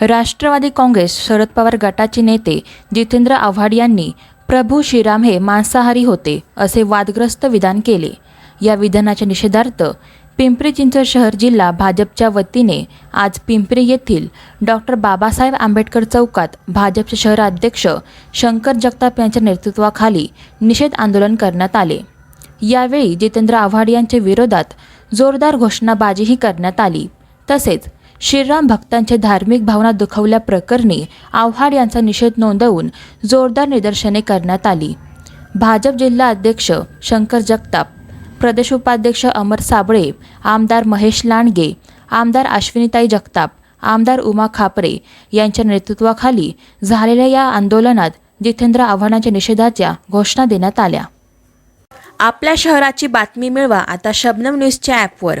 राष्ट्रवादी काँग्रेस शरद पवार गटाचे नेते जितेंद्र आव्हाड यांनी प्रभू श्रीराम हे मांसाहारी होते असे वादग्रस्त विधान केले. या विधानाच्या निषेधार्थ पिंपरी चिंचवड शहर जिल्हा भाजपच्या वतीने आज पिंपरी येथील डॉक्टर बाबासाहेब आंबेडकर चौकात भाजपचे शहराध्यक्ष शंकर जगताप यांच्या नेतृत्वाखाली निषेध आंदोलन करण्यात आले. यावेळी जितेंद्र आव्हाड यांच्या विरोधात जोरदार घोषणाबाजीही करण्यात आली. तसेच श्रीराम भक्तांच्या धार्मिक भावना दुखवल्याप्रकरणी आव्हाड यांचा निषेध नोंदवून जोरदार निदर्शने करण्यात आली. भाजप जिल्हा अध्यक्ष शंकर जगताप प्रदेश उपाध्यक्ष अमर साबळे आमदार महेश लांडगे आमदार अश्विनीताई जगताप आमदार उमा खापरे यांच्या नेतृत्वाखाली झालेल्या या आंदोलनात जितेंद्र आव्हाडांच्या निषेधाच्या घोषणा देण्यात आल्या. आपल्या शहराची बातमी मिळवा आता शबनम न्यूजच्या ॲपवर